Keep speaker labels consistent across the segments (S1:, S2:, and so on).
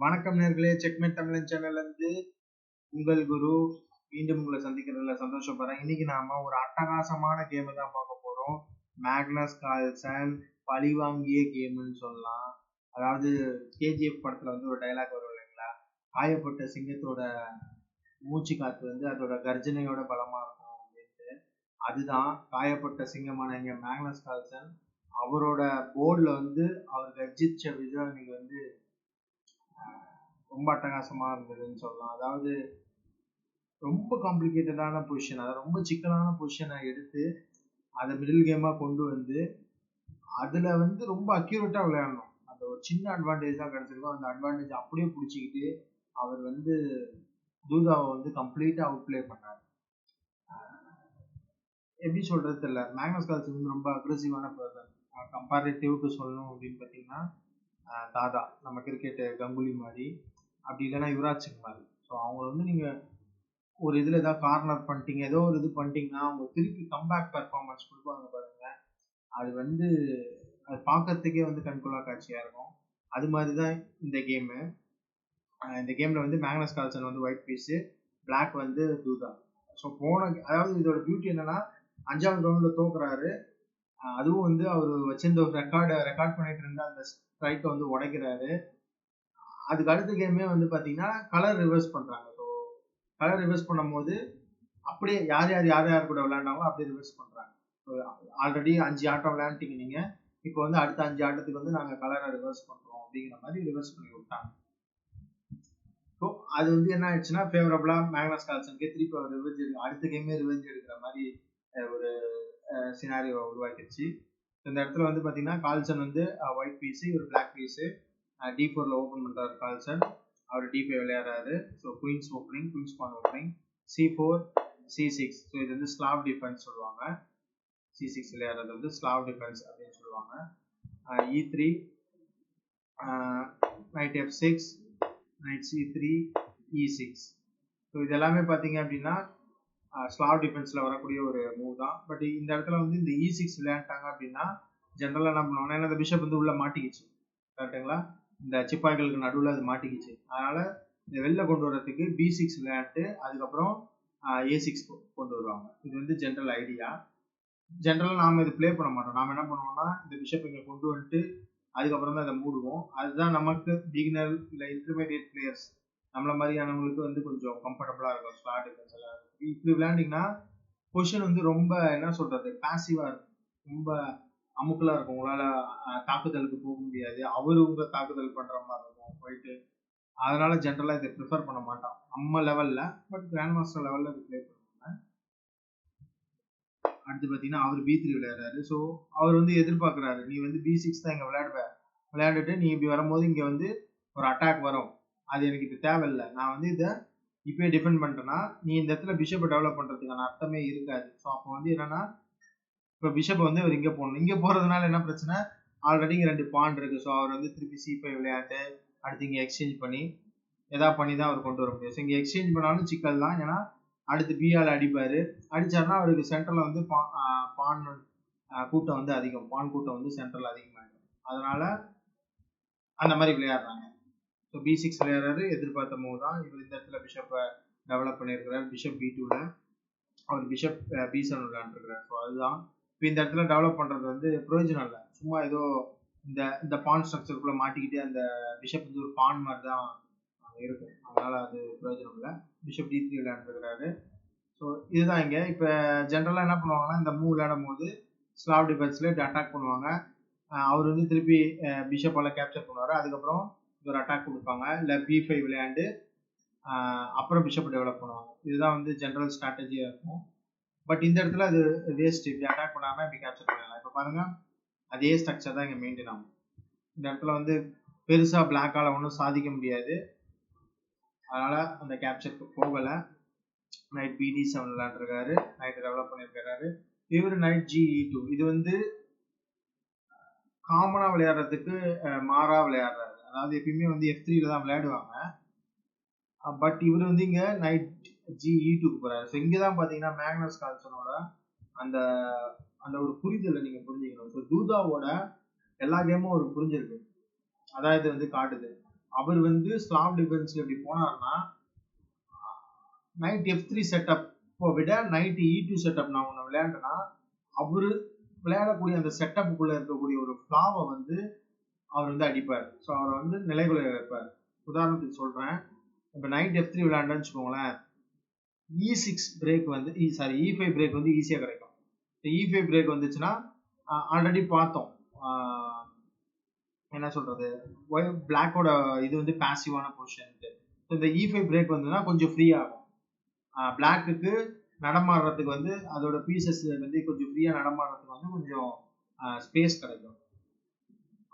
S1: வணக்கம் நேர்களே. செக்மேட் தமிழன் சேனல்ல இருந்து உங்கள் குரு மீண்டும் உங்களை சந்திக்கிறதுல சந்தோஷப்படுறேன் இன்னைக்கு நாம ஒரு அட்டகாசமான கேம் தான் பார்க்க போறோம். மேக்னஸ் கால்சன் பழி வாங்கிய கேம்னு சொல்லலாம். அதாவது கேஜிஎஃப் படத்துல வந்து ஒரு டைலாக் வரும் இல்லைங்களா? காயப்பட்ட சிங்கத்தோட மூச்சு காத்து வந்து அதோட கர்ஜனையோட பலமா இருக்கும் அப்படின்ட்டு. அதுதான் காயப்பட்ட சிங்கமான இங்க மேக்னஸ் கால்சன் அவரோட போர்டில் வந்து அவர் கர்ஜிச்ச விதம் இன்னைக்கு வந்து ரொம்ப அட்டகாசமா இருந்ததுன்னு சொல்லலாம். அதாவது ரொம்ப காம்ப்ளிகேட்டடான பொசிஷன் அதாவது ரொம்ப சிக்கலான பொசிஷனை எடுத்து அதை மிடில் கேமாக கொண்டு வந்து அதுல வந்து ரொம்ப அக்யூரேட்டா விளையாடணும். அந்த ஒரு சின்ன அட்வான்டேஜ் தான் கிடச்சிருக்கோம். அந்த அட்வான்டேஜ் அப்படியே பிடிச்சிக்கிட்டு அவர் வந்து தூதாவை வந்து கம்ப்ளீட்டா அவுட் பிளே பண்ணார். எப்படி சொல்றது தெரியல. மேக்னஸ் கால்ஸ் வந்து ரொம்ப அக்ரெசிவான பர்சன் கம்பேரிட்டிவ்க்கு சொல்லணும் அப்படின்னு பார்த்தீங்கன்னா தாதா நம்ம கிரிக்கெட் கங்குலி மாதிரி. அப்படி இல்லைன்னா யுவராஜ் சிங் மாதிரி. ஸோ அவங்கள வந்து நீங்கள் ஒரு இதில் ஏதாவது கார்னர் பண்ணிட்டீங்க ஏதோ ஒரு இது பண்ணிட்டீங்கன்னா அவங்க திருப்பி கம்பேக் பெர்ஃபார்மன்ஸ் கொடுப்பாங்க பாருங்க. அது வந்து அது பார்க்கறதுக்கே வந்து கண்கொள்ளா காட்சியாக இருக்கும். அது மாதிரி தான் இந்த கேமு இந்த கேமில் வந்து மேக்னஸ் கால்சன் வந்து ஒயிட் பீஸு பிளாக் வந்து தூதா ஸோ போன அதாவது இதோட பியூட்டி என்னன்னா அஞ்சாவது ரவுண்டில் தோக்குறாரு. அதுவும் வந்து அவர் வச்சிருந்த ஒரு ரெக்கார்டை ரெக்கார்ட் பண்ணிட்டு இருந்த அந்த ஸ்ட்ரைக்கை வந்து உடைக்கிறாரு. அதுக்கு அடுத்த கேமே வந்து பார்த்தீங்கன்னா கலர் ரிவர்ஸ் பண்ணுறாங்க ஸோ கலர் ரிவர்ஸ் பண்ணும்போது அப்படியே யார் யார் யார் யார் கூட விளையாண்டாங்களோ அப்படியே ரிவர்ஸ் பண்ணுறாங்க ஸோ ஆல்ரெடி அஞ்சு ஆட்டம் விளையாண்டுட்டீங்க நீங்கள் இப்போ வந்து அடுத்த அஞ்சு ஆட்டத்துக்கு வந்து நாங்கள் கலரை ரிவர்ஸ் பண்ணுறோம் அப்படிங்கிற மாதிரி ரிவர்ஸ் பண்ணி விட்டாங்க. ஸோ அது வந்து என்ன ஆயிடுச்சுன்னா ஃபேவரபுளாக மேக்னஸ் கால்சனுக்கு திருப்பி அவர் ரிவெஞ்ச் எடுக்க அடுத்த கேமே ரிவெஞ்ச் எடுக்கிற மாதிரி ஒரு சினாரியோ உருவாக்கிடுச்சு இந்த இடத்துல வந்து பார்த்தீங்கன்னா கால்சன் வந்து ஒயிட் பீஸு இவர் பிளாக் பீஸு டி ஃபோரில் ஓப்பன் பண்ணுறாரு கால்சன் அவர் D five விளையாடுறாரு. So queen's opening queen's pawn opening c four c six so இது வந்து ஸ்லாப் டிஃபென்ஸ் சொல்லுவாங்க. சி சிக்ஸ் விளையாடுறது வந்து ஸ்லாப் டிஃபென்ஸ் அப்படின்னு சொல்லுவாங்க. E three knight f six knight c three e six so இது எல்லாமே பார்த்தீங்க அப்படின்னா ஸ்லாவ் டிஃபென்ஸில் வரக்கூடிய ஒரு மூவ் தான். பட் இந்த இடத்துல வந்து இந்த e இ சிக்ஸ் விளையாண்டாங்க அப்படின்னா ஜென்ரலாக என்ன பண்ணுவாங்க ஏன்னா இந்த பிஷப் வந்து உள்ள மாட்டிக்கிச்சு. கரெக்டுங்களா இந்த சிப்பாய்களுக்கு நடுவில் அது மாட்டிக்கிச்சு. அதனால் இந்த வெளில கொண்டு வர்றதுக்கு பி சிக்ஸ் விளையாட்டு அதுக்கப்புறம் ஏ சிக்ஸ் கொண்டு வருவாங்க. இது வந்து ஜென்ரல் ஐடியா ஜென்ரலாக நாம் இது ப்ளே பண்ண மாட்டோம். நாம் என்ன பண்ணுவோம்னா இந்த பிஷப் இங்கே கொண்டு வந்துட்டு அதுக்கப்புறம் தான் அதை மூடுவோம். அதுதான் நமக்கு பிகினர் இல்லை இன்டர்மீடியட் பிளேயர்ஸ் நம்மள மாதிரியானவங்களுக்கு வந்து கொஞ்சம் கம்ஃபர்டபுளாக இருக்கும். ஸ்லாட் டிஃபென்ஸ் எல்லாம் இப்படி விளையாண்டிங்கன்னா பொசிஷன் வந்து ரொம்ப என்ன சொல்றது பாசிவா இருக்கும். ரொம்ப அமுக்கலாக இருக்கும். உங்களால் தாக்குதலுக்கு போக முடியாது. அவரு உங்க தாக்குதல் பண்ணுற மாதிரி இருக்கும் போயிட்டு. அதனால ஜென்ரலாக இதை ப்ரிஃபர் பண்ண மாட்டோம் நம்ம லெவலில் பட் கிராண்ட் மாஸ்டர் லெவலில் இது ப்ளே பண்ணுவாங்க. அடுத்து பார்த்தீங்கன்னா அவர் பி த்ரீ விளையாடுறாரு. ஸோ அவர் வந்து எதிர்பார்க்குறாரு. நீ வந்து பி சிக்ஸ் தான் இங்கே விளையாடுவ. விளையாண்டுட்டு நீ இப்படி வரும்போது இங்கே வந்து ஒரு அட்டாக் வரும். அது எனக்கு இது தேவையில்லை. நான் வந்து இதை இப்போயே டிஃபெண்ட் பண்ணிட்டேன்னா நீ இந்த இடத்துல பிஷப்பை டெவலப் பண்ணுறதுக்கான அர்த்தமே இருக்காது. ஸோ அப்போ வந்து என்னன்னா இப்போ பிஷப்பை வந்து அவர் இங்கே போகணும் இங்கே போகிறதுனால என்ன பிரச்சனை? ஆல்ரெடி இங்கே ரெண்டு பாண்ட் இருக்குது ஸோ அவர் வந்து திருப்பி சி ஃபைவ் விளையாட்டு அடுத்து இங்கே எக்ஸ்சேஞ்ச் பண்ணி எதா பண்ணி தான் அவர் கொண்டு வர முடியும். ஸோ இங்கே எக்ஸ்சேஞ்ச் பண்ணாலும் சிக்கல் தான். ஏன்னா அடுத்து பிஆல் அடிப்பார். அடித்தார்னா அவருக்கு சென்ட்ரலில் வந்து பான் கூட்டம் வந்து அதிகம். பான் கூட்டம் வந்து சென்ட்ரல் அதிகமாகிடும் அதனால் அந்த மாதிரி விளையாடுறாங்க. ஸோ பி சிக்ஸ் விளையாடுறாரு. எதிர்பார்த்த மூவ் தான் இவர் இந்த இடத்துல பிஷப்பை டெவலப் பண்ணியிருக்கிறார். பிஷப் பி டூவில் அவர் பிஷப் பி செவன் விளையாண்டுருக்கிறார். ஸோ அதுதான். இப்போ இந்த இடத்துல டெவலப் பண்ணுறது வந்து பிரயோஜனம் இல்லை. சும்மா ஏதோ இந்த இந்த பான் ஸ்ட்ரக்சருக்குள்ளே மாட்டிக்கிட்டு அந்த பிஷப் வந்து ஒரு பான் மாதிரி தான் இருக்கும். அதனால் அது பிரயோஜனம் இல்லை. பிஷப் டி த்ரீ விளையாண்டுருக்கிறாரு. ஸோ இதுதான் இங்கே. இப்போ ஜென்ரலாக என்ன பண்ணுவாங்கன்னா இந்த மூவ் விளையாடும் போது ஸ்லாவ் டிஃபென்ஸ்லேயே அட்டாக் பண்ணுவாங்க. அவர் வந்து திருப்பி பிஷப்பால் கேப்சர் பண்ணுவார். அதுக்கப்புறம் ஒரு அட்டாக் கொடுப்பாங்க. இல்லை பி ஃபைவ் விளையாண்டு அப்புறம் பிஷப்பை டெவலப் பண்ணுவாங்க. இதுதான் வந்து ஜென்ரல் ஸ்ட்ராட்டஜியாக இருக்கும். பட் இந்த இடத்துல அது வேஸ்ட் இப்படி அட்டாக் பண்ணாமல் இப்படி கேப்சர் பண்ணலாம். இப்போ பாருங்கள் அதே ஸ்ட்ரக்சர் தான் இங்கே மெயின்டைன் ஆகும். இந்த இடத்துல வந்து பெருசாக பிளாக்கால் ஒன்றும் சாதிக்க முடியாது. அதனால் அந்த கேப்சருக்கு போகலை. நைட் பிடி செவன் விளாண்டுருக்காரு நைட் டெவலப் பண்ணியிருக்காரு. இவர் நைட் ஜிஇ டூ இது வந்து காமனாக விளையாடுறதுக்கு மாறா விளையாடுறாரு. அதாவது எப்பயுமே வந்து எஃப் த்ரீல தான் விளையாடுவாங்க. பட் இவர் வந்து இங்க நைட் ஜி இ டூக்கு போறாரு. ஸோ இங்கே தான் பார்த்தீங்கன்னா மேக்னஸ் கால்சனோட அந்த அந்த ஒரு புரிதலை நீங்க புரிஞ்சுக்கணும். ஸோ தூதாவோட எல்லா கேமும் ஒரு புரிஞ்சிருக்கு. அதாவது வந்து காட்டுது. அவர் வந்து ஸ்லாப் டிஃபென்ஸ்ல இப்படி போனார்னா நைட் எஃப் த்ரீ செட்டப் விட நைட் இ டூ செட்டப் நான் ஒன்று விளையாண்டேன்னா அவர் விளையாடக்கூடிய அந்த செட்டப்புக்குள்ள இருக்கக்கூடிய ஒரு ஃப்ளாவை வந்து அவர் வந்து அடிப்பார். ஸோ அவரை வந்து நிலைகுலை வைப்பார். உதாரணத்துக்கு சொல்கிறேன் இப்போ நைட் எஃப் த்ரீ விளையாண்டேன்னு வச்சுக்கோங்களேன். இ சிக்ஸ் பிரேக் வந்து சாரி இ ஃபைவ் பிரேக் வந்து ஈஸியாக கிடைக்கும். இ ஃபைவ் பிரேக் வந்துச்சுன்னா ஆல்ரெடி பார்த்தோம். என்ன என்ன சொல்றது? பிளாக்கோட இது வந்து பேசிவான பொசிஷன்ட்டு ஸோ இந்த இ ஃபைவ் பிரேக் வந்ததுன்னா கொஞ்சம் ஃப்ரீ ஆகும். பிளாக்குக்கு நடமாடுறதுக்கு வந்து அதோட பீசஸ் வந்து கொஞ்சம் ஃப்ரீயாக நடமாடுறதுக்கு வந்து கொஞ்சம் ஸ்பேஸ் கிடைக்கும்.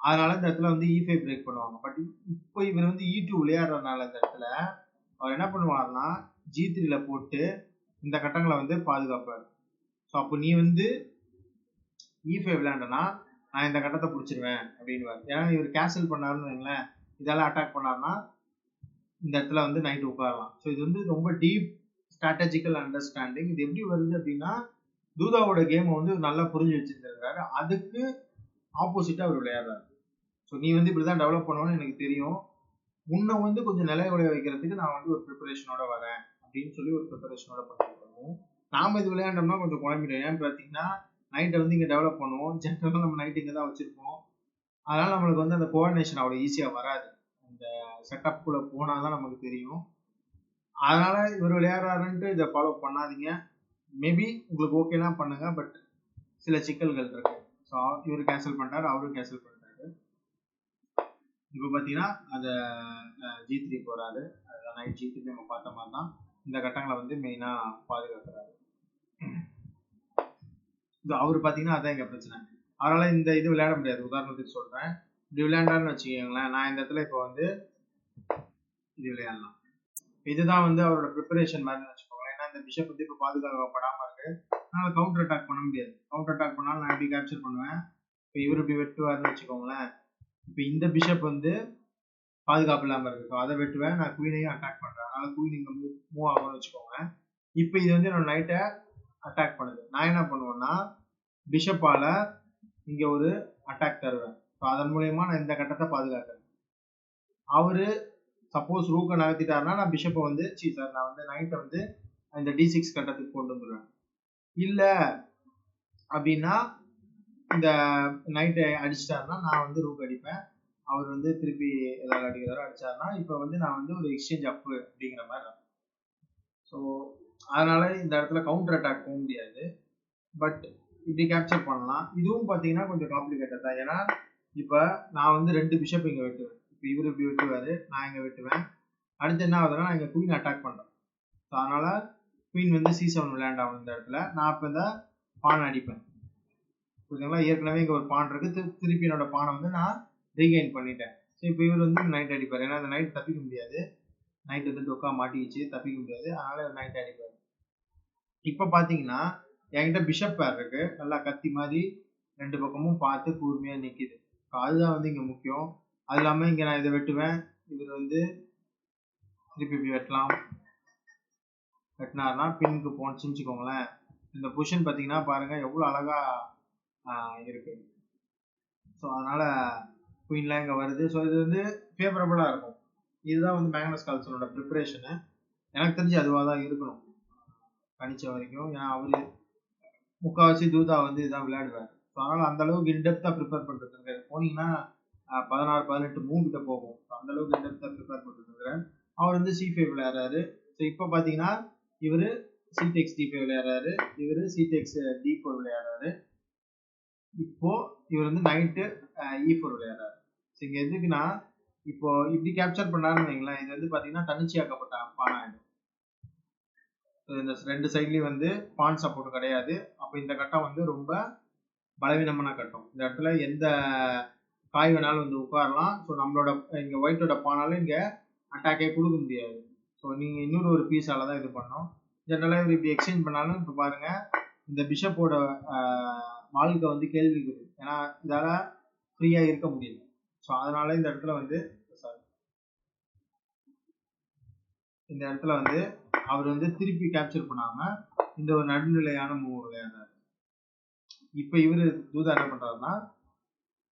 S1: அதனால இந்த இடத்துல வந்து இ ஃபைவ் பிரேக் பண்ணுவாங்க. பட் இப்போ இவர் வந்து e இ டூ விளையாடுறதுனால இந்த இடத்துல அவர் என்ன பண்ணுவார்னா ஜி த்ரீல போட்டு இந்த கட்டங்களை வந்து பாதுகாப்பார். ஸோ அப்போ நீ வந்து e இ ஃபைவ் விளையாண்டனா நான் இந்த கட்டத்தை பிடிச்சிருவேன் அப்படின்வார் ஏன்னா இவர் கேன்சல் பண்ணாருன்னு வைங்களேன். இதெல்லாம் அட்டாக் பண்ணாருன்னா இந்த இடத்துல வந்து நைட் உட்காரலாம். ஸோ இது வந்து ரொம்ப டீப் ஸ்ட்ராட்டஜிக்கல் அண்டர்ஸ்டாண்டிங் இது எப்படி வருது அப்படின்னா தூதாவோட கேமை வந்து நல்லா புரிஞ்சு வச்சிருந்திருக்காரு அதுக்கு ஆப்போசிட்டா அவர் விளையாடுறாரு. ஸோ நீ வந்து இப்படி தான் டெவலப் பண்ணுவோன்னு எனக்கு தெரியும். உன்னை வந்து கொஞ்சம் நிலைய உடைய வைக்கிறதுக்கு நான் வந்து ஒரு ப்ரிப்பரேஷனோட வரேன் அப்படின்னு சொல்லி ஒரு ப்ரிப்பரேஷனோட பண்ணிட்டு வருவோம் நாம இது விளையாண்டோம்னா கொஞ்சம் குழம்பிடும். ஏன்னு பார்த்தீங்கன்னா நைட்டை வந்து இங்கே டெவலப் பண்ணுவோம். ஜென்ரலாக நம்ம நைட் இங்கே தான் வச்சிருப்போம். அதனால நம்மளுக்கு வந்து அந்த கோஆர்டினேஷன் அவ்வளோ ஈஸியாக வராது. அந்த செட்டப்புக்குள்ளே போனால் தான் நமக்கு தெரியும். அதனால இவர் விளையாடுறாருன்ட்டு இதை ஃபாலோ பண்ணாதீங்க. மேபி உங்களுக்கு ஓகேலாம் பண்ணுங்க பட் சில சிக்கல்கள் இருக்கு. ஸோ இவர் கேன்சல் பண்ணிட்டார் அவரும் கேன்சல் பண்ணிட்டார். இப்போ பார்த்தீங்கன்னா அந்த ஜி த்ரீ போறாரு. நைட் ஜி த்ரீ நம்ம பார்த்த மாதிரி தான் இந்த கட்டங்களை வந்து மெயினாக பாதுகாக்கிறாரு. இது அவர் பார்த்தீங்கன்னா அதான் எங்கள் பிரச்சனை. அவரால் இந்த இது விளையாட முடியாது. உதாரணத்துக்கு சொல்கிறேன் இப்படி விளையாண்டான்னு வச்சுக்கோங்களேன் நான் இந்த இடத்துல இப்போ வந்து இது விளையாடலாம். இதுதான் வந்து அவரோட ப்ரிப்பரேஷன் மாதிரி வச்சுக்கோங்களேன். ஏன்னா இந்த பிஷப் வந்து இப்போ பாதுகாக்கப்படாம இருக்கு. அதனால கவுண்டர் அட்டாக் பண்ண முடியாது. கவுண்டர் அட்டாக் பண்ணாலும் நான் எப்படி கேப்சர் பண்ணுவேன்? இப்போ இவர் இப்படி வெட்டுவாருன்னு வச்சுக்கோங்களேன். இப்போ இந்த பிஷப் வந்து பாதுகாப்பு இல்லாமல் இருக்கு ஸோ அதை வெட்டுவேன் நான் குயினையும் அட்டாக் பண்ணுறேன் அதனால குயின் இங்கே மூவ் மூவ் ஆகும்னு வச்சுக்கோங்க. இப்போ இது வந்து என்னோட நைட்டை அட்டாக் பண்ணுது. நான் என்ன பண்ணுவேன்னா பிஷப்பால் இங்கே ஒரு அட்டாக் தருவேன். ஸோ அதன் மூலயமா நான் இந்த கட்டத்தை பாதுகாக்கிறேன். அவர் சப்போஸ் ரூக்கை நகர்த்திட்டாருன்னா நான் பிஷப்பை வந்து சி சார் நான் வந்து நைட்டை வந்து இந்த டி சிக்ஸ் கட்டத்துக்கு கொண்டு வந்துடுவேன் இல்லை அப்படின்னா இந்த நைட்டு அடிச்சிட்டாருன்னா நான் வந்து ரூக் அடிப்பேன். அவர் வந்து திருப்பி ஏதாவது அடிக்கிறாரோ அடிச்சாருன்னா இப்போ வந்து நான் வந்து ஒரு எக்ஸ்சேஞ்ச் அப்பு அப்படிங்கிற மாதிரி ஸோ அதனால இந்த இடத்துல கவுண்டர் அட்டாக் போக முடியாது. பட் இப்படி கேப்சர் பண்ணலாம். இதுவும் பார்த்தீங்கன்னா கொஞ்சம் காம்ப்ளிகேட்டட் தான். ஏன்னா இப்போ நான் வந்து ரெண்டு பிஷப் இங்கே வெட்டுவேன். இப்போ இவர் இப்படி வெட்டுவார் நான் இங்கே வெட்டுவேன். அடுத்து என்ன ஆகுதுன்னா நான் இங்கே குயின் அட்டாக் பண்ணுறேன் ஸோ அதனால் குயின் வந்து சி செவன் இந்த இடத்துல. நான் இப்போ இந்த பானை அடிப்பேன். புரியுதுங்களா ஏற்கனவே இங்கே ஒரு பான் இருக்குது திருப்பி என்னோட பானை வந்து நான் ரீகெயின் பண்ணிட்டேன். ஸோ இப்போ இவர் வந்து நைட் அடிப்பார். ஏன்னா அந்த நைட் தப்பிக்க முடியாது. நைட் வந்து தொக்கா மாட்டிக்கிச்சு. தப்பிக்க முடியாது. அதனால நைட் அடிப்பார். இப்போ பார்த்தீங்கன்னா என்கிட்ட பிஷப் பேர் இருக்கு. நல்லா கத்தி மாதிரி ரெண்டு பக்கமும் பார்த்து கூர்மையாக நிற்கிது அதுதான் வந்து இங்கே முக்கியம். அது இல்லாமல் இங்கே நான் இதை வெட்டுவேன். இவர் வந்து திருப்பி இப்படி வெட்டலாம். வெட்டினார்னா பின்னுக்கு போனுச்சுன்னு வச்சுக்கோங்களேன் இந்த பொசிஷன் பார்த்தீங்கன்னா பாருங்கள் எவ்வளோ அழகாக இருக்கு. ஸோ அதனால குயின்லாம் இங்கே வருது. ஸோ இது வந்து ஃபேவரபுளாக இருக்கும். இதுதான் வந்து மேக்னஸ் கால்சனோட ப்ரிப்பரேஷனு எனக்கு தெரிஞ்சு அதுவாக தான் இருக்கணும். கணிச்ச வரைக்கும். ஏன்னா அவர் முக்கால்வாசி தூதா வந்து இதான் விளையாடுவார் ஸோ அதனால் அந்த அளவுக்கு இன்டெப்த்தாக ப்ரிப்பேர் பண்ணிட்டு போனீங்கன்னா பதினாறு பதினெட்டு மூணு கிட்ட போகும். அந்த அளவுக்கு இன்டெப்த்தாக ப்ரிப்பேர் பண்ணிட்டு அவர் வந்து சி ஃபைவ் விளையாடுறாரு. ஸோ இப்போ பார்த்தீங்கன்னா இவர் சிடெக்ஸ் டி ஃபைவ் விளையாடுறாரு. இவர் சிடெக்ஸ் டி ஃபோர் விளையாடுறாரு. இப்போ இவர் வந்து நைட்டு இ ஃபோர் விளையாடுறாரு. ஸோ இங்கே எதுக்குன்னா இப்போ இப்படி கேப்சர் பண்ணாருன்னு வைங்களேன் இது வந்து பார்த்தீங்கன்னா தனிச்சையாக்கப்பட்ட பான் ஆகிடும் இந்த ரெண்டு சைட்லேயும் வந்து பான் சப்போர்ட் கிடையாது. அப்போ இந்த கட்டம் வந்து ரொம்ப பலவீனமான கட்டம். இந்த இடத்துல எந்த காய் வேணாலும் வந்து உட்காரலாம். ஸோ நம்மளோட இங்கே ஒயிட்டோட பானாலும் இங்கே அட்டாக்கே கொடுக்க முடியாது. ஸோ நீங்கள் இன்னொரு ஒரு பீஸால தான் இது பண்ணோம். ஜென்ரலாக இவர் இப்படி எக்ஸ்சேஞ்ச் பண்ணாலும் இப்போ பாருங்கள் இந்த பிஷப்போட வாழ்க்கை வந்து கேள்விக்குது ஏன்னா இதால ஃப்ரீயாக இருக்க முடியல. ஸோ அதனால இந்த இடத்துல வந்து சாரி இந்த இடத்துல வந்து அவர் வந்து திருப்பி கேப்சர் பண்ணாம இந்த ஒரு நடுநிலையான மூவ் விளையாடுறாரு இப்போ இவர் தூதா என்ன பண்றாருன்னா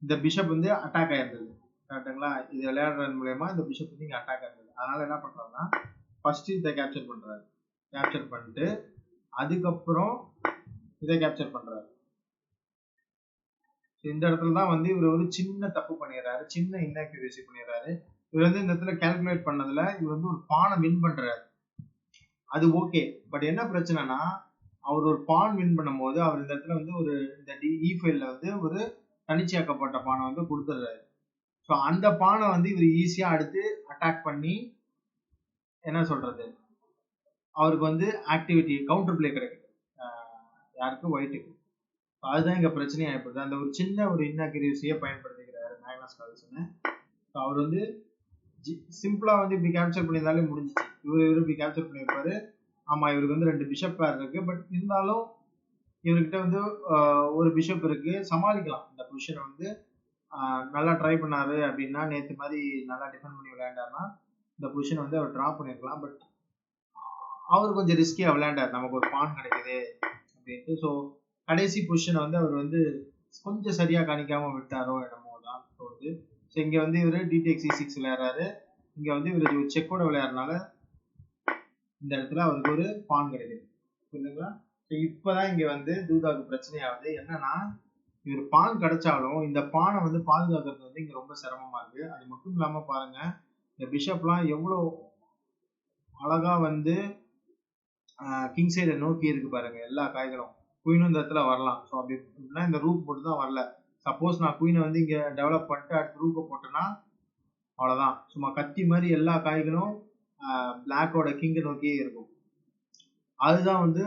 S1: இந்த பிஷப் வந்து அட்டாக் ஆயிருந்தது. கரெக்டுங்களா இது விளையாடுறது மூலயமா இந்த பிஷப் வந்து இங்கே அட்டாக் ஆயிருந்தது. அதனால என்ன பண்ணுறாருன்னா ஃபர்ஸ்ட் இதை கேப்சர் பண்ணுறாரு கேப்சர் பண்ணிட்டு அதுக்கப்புறம் இதை கேப்சர் பண்ணுறாரு இந்த இடத்துல தான் வந்து இவர் வந்து சின்ன தப்பு பண்ணிடுறாரு. சின்ன இன்ஆக்யூரேசி பண்ணிடுறாரு. இவர் வந்து இந்த இடத்துல கால்குலேட் பண்ணதுல இவர் வந்து ஒரு பானை வின் பண்றாரு. அது ஓகே பட் என்ன பிரச்சனைனா அவர் ஒரு பான் வின் பண்ணும்போது அவர் இந்த இடத்துல வந்து ஒரு இந்த டி இ ஃபைல்ல வந்து ஒரு தனிச்சையாக்கப்பட்ட பானை வந்து கொடுத்துட்றாரு. ஸோ அந்த பானை வந்து இவர் ஈஸியாக அடுத்து அட்டாக் பண்ணி என்ன சொல்றது? அவருக்கு வந்து ஆக்டிவிட்டி கவுண்டர் பிளே கிடைக்குது. யாருக்கு? ஒயிட்டுக்கு அதுதான் இங்க பிரச்சனை ஏற்படுது அந்த ஒரு சின்ன ஒரு இன்அக்யூரேசியை பயன்படுத்திக்கிறாரு மேக்னஸ் கால்சன். அவர் வந்து சிம்பிளா வந்து இப்படி கேப்சர் பண்ணியிருந்தாலே முடிஞ்சிச்சு. இவர் இவர் இப்படி கேப்சர் பண்ணியிருப்பாரு. ஆமா இவருக்கு வந்து ரெண்டு பிஷப் பேர் இருக்கு. பட் இருந்தாலும் இவர்கிட்ட வந்து ஒரு பிஷப் இருக்கு. சமாளிக்கலாம். இந்த பொசிஷனை வந்து நல்லா ட்ரை பண்ணாரு அப்படின்னா நேற்று மாதிரி நல்லா டிஃபெண்ட் பண்ணி விளையாண்டாருன்னா இந்த பொசிஷனை வந்து அவர் ட்ரா பண்ணியிருக்கலாம் பட் அவர் கொஞ்சம் ரிஸ்கியாக விளையாண்டார். நமக்கு ஒரு பான் கிடைக்குது அப்படின்ட்டு. ஸோ கடைசி பொசிஷனை வந்து அவர் வந்து கொஞ்சம் சரியா காணிக்காம விட்டாரோ இடமோ தான் தோணுது. ஸோ இங்க வந்து இவர் டிடிஎக்ஸி சிக்ஸ் விளையாடுறாரு. இங்க வந்து இவர் ஒரு செக்கோட விளையாடுறனால இந்த இடத்துல அவருக்கு ஒரு பான் கிடைக்குது. புரியுதுங்களா? ஸோ இப்போதான் இங்க வந்து தூதாக்கு பிரச்சனை ஆகுது என்னன்னா இவர் பான் கிடைச்சாலும் இந்த பானை வந்து பாதுகாக்கிறது வந்து இங்க ரொம்ப சிரமமா இருக்கு. அது மட்டும் இல்லாம பாருங்க இந்த பிஷப்லாம் எவ்வளோ அழகா வந்து கிங் சைடை நோக்கி இருக்கு பாருங்க எல்லா காய்களும். குயினும் இந்த இடத்துல வரலாம். ஸோ அப்படி அப்படின்னா இந்த ரூப் மட்டும் தான் வரல. சப்போஸ் நான் குயினை வந்து இங்கே டெவலப் பண்ணிட்டு அடுத்த ரூப்பை போட்டேன்னா அவ்வளோதான் சும்மா கத்தி மாதிரி எல்லா காய்களும் பிளாக்கோட கிங்கை நோக்கியே இருக்கும். அதுதான் வந்து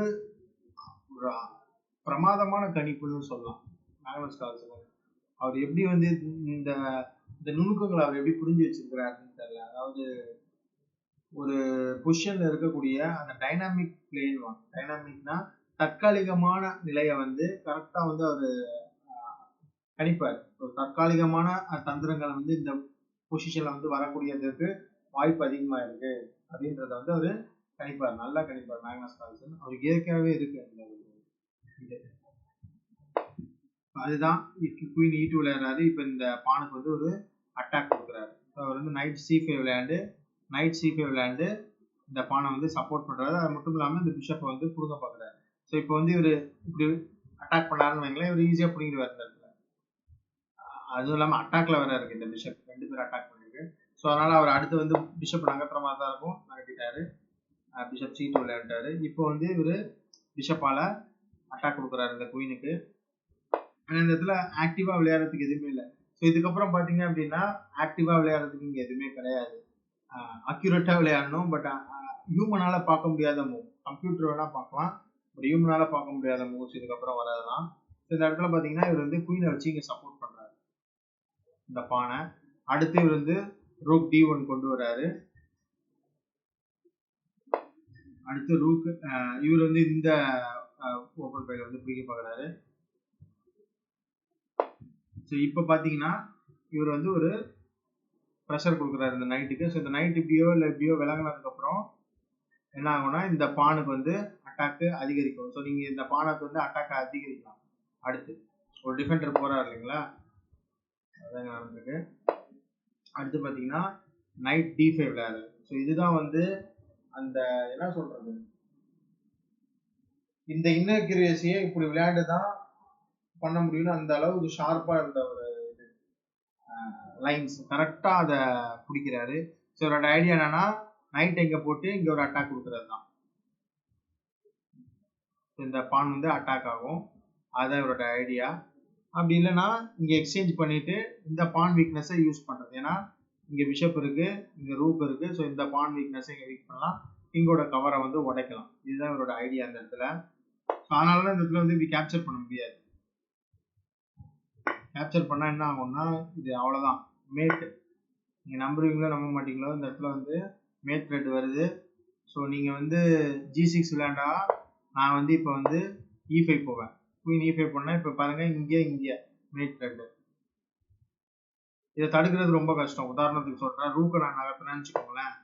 S1: ஒரு பிரமாதமான கணிப்புன்னு சொல்லலாம். மேக்னஸ் கால்சன் அவர் எப்படி வந்து இந்த இந்த நுணுக்கங்களை அவர் எப்படி புரிஞ்சு வச்சிருக்கிறாருன்னு தெரியல. அதாவது ஒரு பொசிஷன்ல இருக்கக்கூடிய அந்த டைனாமிக் பிளேன் டைனாமிக்னா தற்காலிகமான நிலையை வந்து கரெக்டாக வந்து அவர் கணிப்பார். ஒரு தற்காலிகமான தந்திரங்களை வந்து இந்த பொசிஷனில் வந்து வரக்கூடியதற்கு வாய்ப்பு அதிகமாக இருக்கு அப்படின்றத வந்து அவர் கணிப்பார். நல்லா கணிப்பார். மேக்னஸ் கால்சன் அவருக்கு இயற்கையாகவே இருக்கு அந்த இது. அதுதான் குயின் ஈட்டு e விளையாடுறாரு. இப்போ இந்த பானுக்கு வந்து ஒரு அட்டாக் கொடுக்குறாரு. ஸோ அவர் வந்து நைட் சி ஃபைவ் விளையாண்டு நைட் சி ஃபைவ் விளையாண்டு இந்த பானை வந்து சப்போர்ட் பண்ணுறாரு அது மட்டும் இல்லாமல் இந்த பிஷப்பை வந்து கொடுக்க பார்க்குறாரு ஸோ இப்போ வந்து இவர் இப்படி அட்டாக் பண்ணாருன்னு வைங்களேன் இவர் ஈஸியா பிடிங்கிடுவார் இந்த இடத்துல. அதுவும் இல்லாம அட்டாக்ல வேற இருக்கு இந்த பிஷப் ரெண்டு பேரும் அட்டாக் பண்ணிருக்கு ஸோ அதனால அவர் அடுத்து வந்து பிஷப் நகர்த்துற மாதிரி தான் இருக்கும். நகர்த்திட்டாரு. பிஷப் சீட்டு விளையாண்டாரு இப்போ வந்து இவர் பிஷப்பால அட்டாக் கொடுக்குறாரு இந்த குயினுக்கு ஆனால் இந்த இடத்துல ஆக்டிவா விளையாடுறதுக்கு எதுவுமே இல்லை. ஸோ இதுக்கப்புறம் பார்த்தீங்க அப்படின்னா ஆக்டிவா விளையாடுறதுக்கு இங்கே எதுவுமே கிடையாது. அக்யூரேட்டா விளையாடணும். பட் ஹியூமனால பார்க்க முடியாத மூவ் கம்ப்யூட்டர் வேணா பார்க்கலாம். ஒரு ஹியூமனால பார்க்க முடியாத மூவ்ஸ் இதுக்கப்புறம் வராதுதான். இந்த இடத்துல பார்த்தீங்கன்னா இவர் வந்து குயினை வச்சு இங்கே சப்போர்ட் பண்றாரு. இந்த பானை. அடுத்து இவர் வந்து ரூக் டி ஒன் கொண்டு வர்றாரு அடுத்து ரூக் இவர் வந்து இந்த ஓப்பன் பைல வந்து பிடிக்க பார்க்குறாரு. ஸோ இப்போ பார்த்தீங்கன்னா இவர் வந்து ஒரு ப்ரெஷர் கொடுக்குறாரு இந்த நைட்டுக்கு ஸோ இந்த நைட்டு இப்படியோ இல்லை இப்படியோ விளங்கினதுக்கப்புறம் என்ன ஆகும்னா இந்த பானுக்கு வந்து அட்டாக்கு அதிகரிக்கும். ஸோ நீங்கள் இந்த பானுக்கு வந்து அட்டாக்கை அதிகரிக்கலாம். அடுத்து ஒரு டிஃபெண்டர் போகிறார் இல்லைங்களா? அதான் நடந்திருக்கு அடுத்து பார்த்தீங்கன்னா நைட் டி ஃபைவ் விளையாடு ஸோ இதுதான் வந்து அந்த என்ன சொல்கிறது இந்த இன்னக்யூரேசியை இப்படி விளையாண்டு தான் பண்ண முடியும்னு அந்த அளவுக்கு ஷார்ப்பாக இருந்த ஒரு இது. லைன்ஸ் கரெக்டாக அதை பிடிக்கிறாரு. ஸோ இவரோட ஐடியா என்னன்னா நைட் எங்க போட்டு இங்க ஒரு அட்டாக் கொடுக்கறது தான் இந்த பான் வந்து அட்டாக் ஆகும். அதுதான் இவரோட ஐடியா அப்படி இல்லைன்னா இங்க எக்ஸ்சேஞ்ச் பண்ணிட்டு இந்த பான் வீக்னஸை யூஸ் பண்றது. ஏன்னா இங்க பிஷப் இருக்கு இங்க ரூப் இருக்கு. ஸோ இந்த பான் வீக்னஸை இங்க வீக் பண்ணலாம். கிங்கோட கவரை வந்து உடைக்கலாம். இதுதான் இவரோட ஐடியா அந்த இடத்துல. அதனால தான் இந்த இடத்துல வந்து இப்படி கேப்சர் பண்ண முடியாது. கேப்சர் பண்ணா என்ன ஆகும்னா இது அவ்வளவுதான். மேட் நீங்க நம்புறீங்களோ நம்ப மாட்டீங்களோ இந்த இடத்துல வந்து மேட் த்ரெட் வருது. ஸோ நீங்கள் வந்து ஜி சிக்ஸ் விளையாண்டா நான் வந்து இப்போ வந்து e இ ஃபைவ் போவேன். குயின் இ e ஃபைவ் போனால் இப்போ பாருங்கள் இங்கே இங்கே மேட் த்ரெட்டு இதை தடுக்கிறது ரொம்ப கஷ்டம். உதாரணத்துக்கு சொல்கிறேன் ரூக்கை நான் நகர்த்தினேன்னு வச்சுக்கோங்களேன்.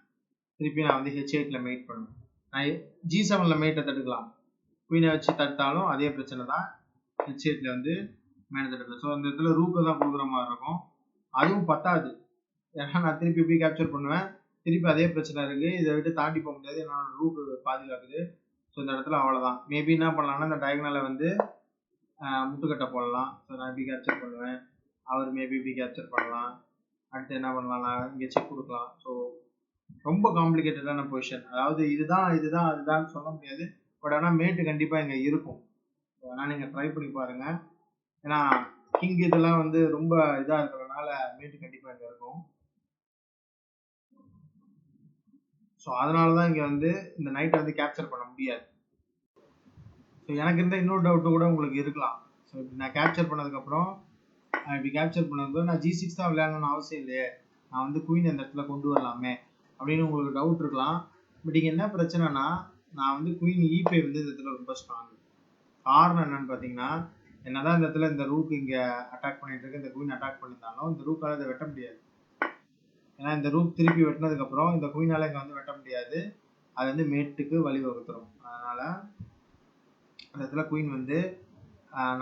S1: திருப்பி நான் வந்து ஹெச் எயிட்டில் மெயிட் பண்ணுவேன். நான் ஜி செவனில் மெயிட்டை தடுக்கலாம். குயினை வச்சு தடுத்தாலும் அதே பிரச்சனை தான் ஹெச் எயிட்டில் வந்து மேலே தடுக்கலாம் ஸோ அந்த இடத்துல ரூக்கை தான் கொடுக்குற மாதிரி இருக்கும். அதுவும் பத்தாது. ஏன்னா நான் திருப்பி போய் கேப்சர் பண்ணுவேன். திருப்பி அதே பிரச்சனை இருக்குது இதை விட்டு தாண்டி போக முடியாது. என்னோட ரூட்டு பாதுகாக்குது ஸோ இந்த இடத்துல அவ்வளோதான் மேபி என்ன பண்ணலாம்னா இந்த டயக்னலை வந்து முட்டுக்கட்டை போடலாம். ஸோ நான் இப்படி கேப்சர் பண்ணுவேன். அவர் மேபி இப்படி கேப்சர் பண்ணலாம். அடுத்து என்ன பண்ணலாம்? நான் இங்கே செக் கொடுக்கலாம். ஸோ ரொம்ப காம்ப்ளிகேட்டடான பொசிஷன் அதாவது இதுதான் இதுதான் அதுதான் சொல்ல முடியாது. பட் ஆனால் மேட்டு கண்டிப்பாக இங்கே இருக்கும். ஆனால் நீங்கள் ட்ரை பண்ணி பாருங்கள் ஏன்னா கிங் இதெல்லாம் வந்து ரொம்ப இதாக இருக்கிறதுனால மேட்டு கண்டிப்பாக இங்கே இருக்கும். ஸோ அதனால தான் இங்கே வந்து இந்த நைட்டை வந்து கேப்சர் பண்ண முடியாது. ஸோ எனக்கு இருந்த இன்னொரு டவுட்டு கூட உங்களுக்கு இருக்கலாம். ஸோ இப்படி நான் கேப்சர் பண்ணதுக்கப்புறம் இப்படி கேப்சர் பண்ணதுக்கு நான் ஜி சிக்ஸ் தான் விளையாடணும்னு அவசியம் இல்லையே. நான் வந்து குயின் இந்த இடத்துல கொண்டு வரலாமே அப்படின்னு உங்களுக்கு டவுட் இருக்கலாம். பட் இங்கே என்ன பிரச்சனைனா நான் வந்து குயின் இபே வந்து இந்த இடத்துல ரொம்ப ஸ்ட்ராங் காரணம் என்னன்னு பார்த்தீங்கன்னா என்னதான் இந்த இடத்துல இந்த ரூக் இங்கே அட்டாக் பண்ணிட்டு இருக்கு இந்த குயின் அட்டாக் பண்ணியிருந்தாலும் இந்த ரூக்கால் அதை வெட்ட முடியாது. ஏன்னா இந்த ரூப் திருப்பி வெட்டினதுக்கப்புறம் இந்த குயினால் இங்கே வந்து வெட்ட முடியாது. அது வந்து மேட்டுக்கு வழிவகுத்துரும். அதனால் அந்த இடத்துல குயின் வந்து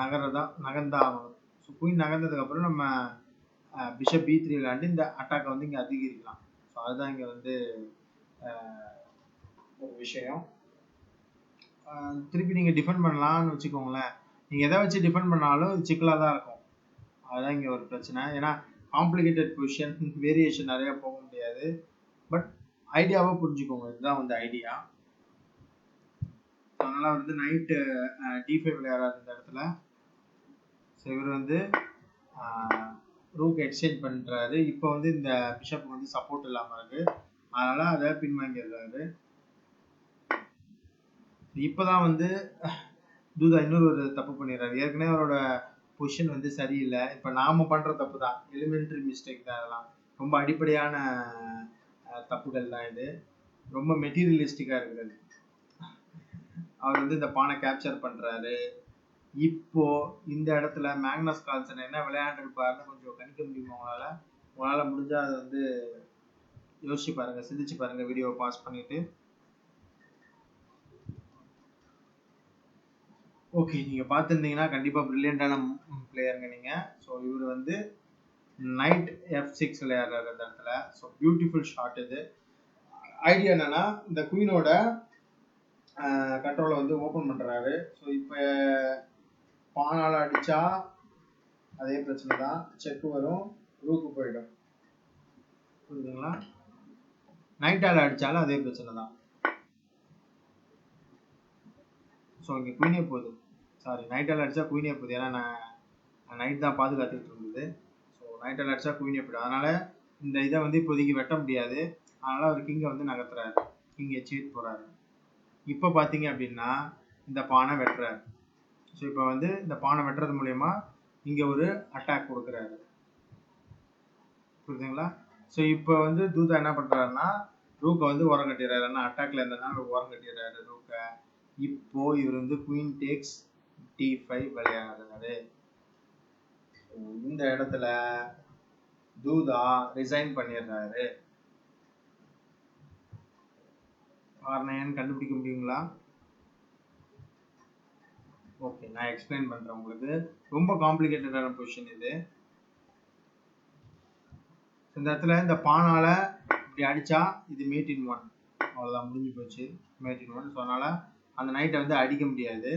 S1: நகரதா நகர்ந்தா ஆகணும். ஸோ குயின் நகர்ந்ததுக்கப்புறம் நம்ம பிஷப் பி த்ரீ விளையாண்டு இந்த அட்டாக்கை வந்து இங்கே அதிகரிக்கலாம். ஸோ அதுதான் இங்கே வந்து ஒரு விஷயம். திருப்பி நீங்கள் டிஃபெண்ட் பண்ணலாம்னு வச்சுக்கோங்களேன். நீங்கள் எதை வச்சு டிஃபெண்ட் பண்ணாலும் சிக்கலாக தான் இருக்கும். அதுதான் இங்கே ஒரு பிரச்சனை. ஏன்னா காம்ப்ளிகேட்டட் கொஷின் வேரியேஷன் நிறையா போக முடியாது. பட் ஐடியாவை புரிஞ்சுக்கோங்க. இதுதான் வந்து ஐடியா அதனால் வந்து நைட்டு டிஃபை விளையாடுறாரு இந்த இடத்துல. ஸோ இவர் வந்து ரூக் எக்ஸ்சேஞ்ச் பண்ணுறாரு இப்போ வந்து இந்த பிஷப் வந்து சப்போர்ட் இல்லாமல் இருக்குது அதனால் அதை பின்வாங்கிடுறாரு. இப்போதான் வந்து தூதா இன்னொரு ஒரு தப்பு பண்ணிடுறாரு. ஏற்கனவே அவரோட பொசிஷன் வந்து சரியில்லை. இப்போ நாம பண்ற தப்பு தான் எலிமெண்ட்ரி மிஸ்டேக் தான் அதெல்லாம். ரொம்ப அடிப்படையான தப்புகள் தான் இது. ரொம்ப மெட்டீரியலிஸ்டிக்காக இருக்குது அவர் வந்து இந்த பானை கேப்சர் பண்ணுறாரு இப்போ இந்த இடத்துல மேக்னஸ் கால்சன் என்ன விளையாண்டுருப்பாருன்னு கொஞ்சம் கணிக்க முடியுமா உங்களால்? உங்களால் முடிஞ்சால் அதை வந்து யோசிச்சு பாருங்கள் சிந்திச்சு பாருங்கள் வீடியோவை பாஸ் பண்ணிவிட்டு ஓகே நீங்கள் பார்த்துருந்தீங்கன்னா கண்டிப்பாக ப்ரில்லியண்ட்டான பிளேயருங்க நீங்கள் ஸோ இவர் வந்து நைட் எஃப் சிக்ஸ் விளையாடுறாரு அந்த இடத்துல. ஸோ பியூட்டிஃபுல் ஷாட் இது. ஐடியா என்னென்னா இந்த குயினோட கண்ட்ரோலை வந்து ஓப்பன் பண்ணுறாரு ஸோ இப்போ பானால் அடித்தா அதே பிரச்சனை தான். செக் வரும் ரூக்கு போயிடும். புரியுதுங்களா? நைட்டால் அடித்தாலும் அதே பிரச்சனை தான். ஸோ இங்கே குயினே போகுது. சாரி நைட்டால் அடித்தா குயினே போகுது. ஏன்னா நான் நைட் தான் பாதுகாத்துக்கிட்டு இருந்தது. ஸோ நைட்டால் அடித்தா குயினே போயிடும். அதனால் இந்த இதை வந்து இப்போதைக்கு வெட்ட முடியாது. அதனால் அவர் கிங்கை வந்து நகர்த்துறாரு. கிங்கை சீட் போகிறாரு இப்போ பார்த்தீங்க அப்படின்னா இந்த பானை வெட்டுறாரு. ஸோ இப்போ வந்து இந்த பானை வெட்டுறது மூலயமா இங்கே ஒரு அட்டாக் கொடுக்குறாரு. புரியுதுங்களா? ஸோ இப்போ வந்து தூதா என்ன பண்ணுறாருன்னா ரூக்கை வந்து உரம் கட்டிடுறாரு. ஏன்னா அட்டாக்ல இருந்ததுனால உரம் கட்டிடுறாரு ரூக்கை. இப்போ இவர் வந்து குயின் டேக்ஸ் டி ஃபைவ் விளையாடுறாரு. இந்த இடத்துல தூதா ரிசைன் பண்ணிடுறாரு. காரணம் கண்டுபிடிக்க முடியுங்களா? ஓகே நான் எக்ஸ்பிளைன் பண்றேன் உங்களுக்கு. ரொம்ப காம்ப்ளிகேட்டடான பொசிஷன் இது. இந்த இடத்துல இந்த பானால இப்படி அடிச்சா இது மேட் இன் ஒன் அவ்வளோதான் முடிஞ்சு போச்சு. மேட் இன் ஒன் ஸோ அதனால அந்த நைட்டை வந்து அடிக்க முடியாது.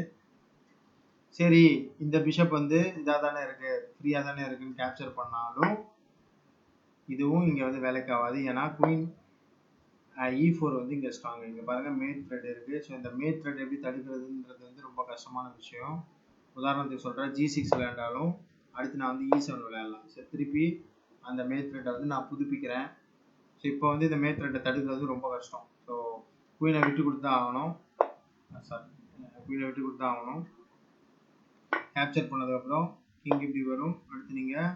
S1: சரி இந்த பிஷப் வந்து இதாக தானே இருக்கு ஃப்ரீயாக தானே இருக்குன்னு கேப்சர் பண்ணாலும் இதுவும் இங்கே வந்து வேலைக்கு ஆகாது. ஏன்னா குயின் இ ஃபோர் வந்து இங்கே ஸ்ட்ராங் இங்கே பாருங்கள் மேட் த்ரெட் இருக்குது ஸோ இந்த மேட் த்ரெட் எப்படி தடுக்கிறதுன்றது வந்து ரொம்ப கஷ்டமான விஷயம். உதாரணத்துக்கு சொல்கிறேன் ஜி சிக்ஸ் விளையாண்டாலும் அடுத்து நான் வந்து e இ செவன் விளையாடலாம். சரி திருப்பி அந்த மேட் த்ரெட்டை வந்து நான் புதுப்பிக்கிறேன். ஸோ இப்போ வந்து இந்த மேட் த்ரெட்டை தடுக்கிறது ரொம்ப கஷ்டம். ஸோ குயினை விட்டு கொடுத்து தான் ஆகணும். சாரி. குயினை விட்டு கொடுத்து ஆகணும் கேப்சர் பண்ணதுக்கப்புறம் கிங் இப்படி வரும் அடுத்து நீங்கள்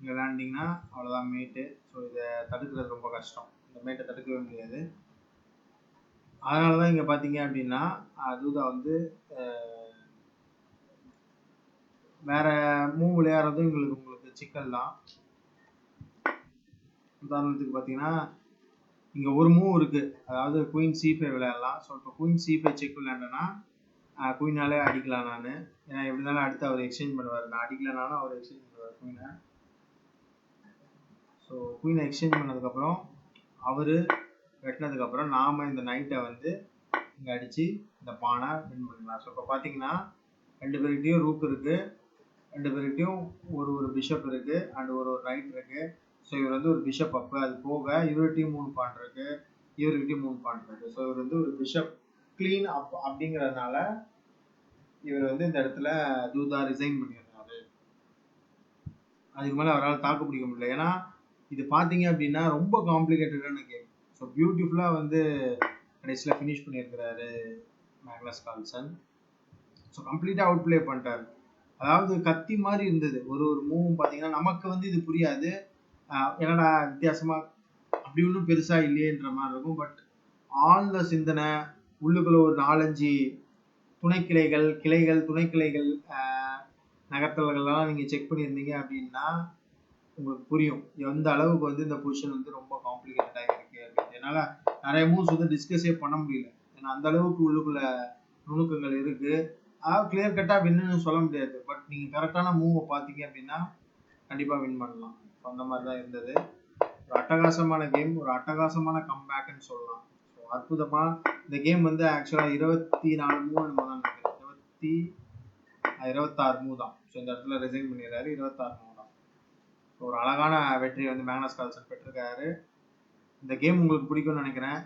S1: இங்கே விளையாண்டிங்கன்னா அவ்வளோதான் மேட்டு ஸோ இதை தடுக்கிறது ரொம்ப கஷ்டம். இந்த மேட்டை தடுக்கவே முடியாது. அதனால தான் இங்கே பார்த்தீங்க அப்படின்னா தூதா வந்து வேற மூவ் விளையாடுறதும் எங்களுக்கு உங்களுக்கு சிக்கல் தான் உதாரணத்துக்கு பார்த்தீங்கன்னா இங்கே ஒரு மூவ் இருக்குது அதாவது குயின் சி ஃபைவ் விளையாடலாம். ஸோ இப்போ குயின் சி ஃபைவ் செக் விளையாண்டேன்னா குயினாலே அடிக்கலாம் நான். ஏன்னா எப்படி இருந்தாலும் அடுத்து அவர் எக்ஸ்சேஞ்ச் பண்ணுவார். நான் அடிக்கலனாலும் அவர் எக்ஸ்சேஞ்ச் பண்ணுவார் குயினை ஸோ குயினை எக்ஸ்சேஞ்ச் பண்ணதுக்கப்புறம் அவர் வெட்டினதுக்கப்புறம் நாம் இந்த நைட்டை வந்து இங்கே அடித்து இந்த பானை வின் பண்ணலாம் ஸோ இப்போ பார்த்தீங்கன்னா ரெண்டு பேர்கிட்டையும் ரூக் இருக்குது ரெண்டு பேர்கிட்டையும் ஒரு ஒரு பிஷப் இருக்குது அண்ட் ஒரு ஒரு நைட் இருக்குது ஸோ இவர் வந்து ஒரு பிஷப் அப்போ அது போக இவர்கிட்டையும் மூணு பாயிண்ட் இருக்குது இவர்கிட்டையும் மூணு பாயிண்ட் இருக்குது ஸோ இவர் வந்து ஒரு பிஷப் க்ளீன் அப் அப்படிங்கிறதுனால இவர் வந்து இந்த இடத்துல தூதா ரிசைன் பண்ணிடுறாரு. அதுக்கு மேலே அவரால் தாக்கு பிடிக்க முடியல. ஏன்னா இது பார்த்தீங்க அப்படின்னா ரொம்ப காம்ப்ளிகேட்டடான கேம் ஸோ பியூட்டிஃபுல்லாக வந்து கடைசியில் ஃபினிஷ் பண்ணியிருக்கிறாரு மேக்னஸ் கால்சன். ஸோ கம்ப்ளீட்டாக அவுட் பிளே பண்ணிட்டாரு. அதாவது கத்தி மாதிரி இருந்தது. ஒரு ஒரு மூவும் பார்த்தீங்கன்னா நமக்கு வந்து இது புரியாது. என்னடா வித்தியாசமாக அப்படி ஒன்றும் பெருசாக இல்லையேன்ற மாதிரி இருக்கும். பட் ஆழ்ந்த சிந்தனை உள்ளுக்குள்ள ஒரு நாலஞ்சு துணைக்கிளைகள் கிளைகள் துணைக்கிளைகள் நகர்த்தல்கள்லாம் நீங்கள் செக் பண்ணியிருந்தீங்க அப்படின்னா உங்களுக்கு புரியும். எந்த அளவுக்கு வந்து இந்த பொசிஷன் வந்து ரொம்ப காம்ப்ளிகேட்டடாக இருக்குது அப்படின்னு. என்னால் நிறைய மூவ்ஸ் வந்து டிஸ்கஸே பண்ண முடியல. ஏன்னா அந்த அளவுக்கு உள்ளுக்குள்ள நுணுக்கங்கள் இருக்குது அதாவது கிளியர் கட்டாக வின்னு சொல்ல முடியாது. பட் நீங்கள் கரெக்டான மூவை பார்த்தீங்க அப்படின்னா கண்டிப்பாக வின் பண்ணலாம். அந்த மாதிரி தான் இருந்தது. ஒரு அட்டகாசமான கேம் ஒரு அட்டகாசமான கம்பேக்னு சொல்லலாம். ஸோ அற்புதமாக இந்த கேம் வந்து ஆக்சுவலாக இருபத்தி நாலு மூணு நம்ம தான் நினைக்கிறேன். இருபத்தி இருபத்தாறு மூ தான். ஸோ இந்த இடத்துல ரிசைன் பண்ணிடுறாரு. இருபத்தாறு மூ தான். ஸோ ஒரு அழகான வெற்றியை வந்து மேக்னஸ் கால்சன் பெற்றிருக்காரு. இந்த கேம் உங்களுக்கு பிடிக்கும்னு நினைக்கிறேன்.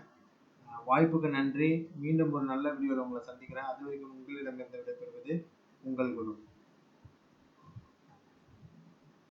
S1: வாய்ப்புக்கு நன்றி. மீண்டும் ஒரு நல்ல வீடியோவில் உங்களை சந்திக்கிறேன். அது வரைக்கும் உங்களிடமிருந்து விடைபெறுவது உங்கள் குரு.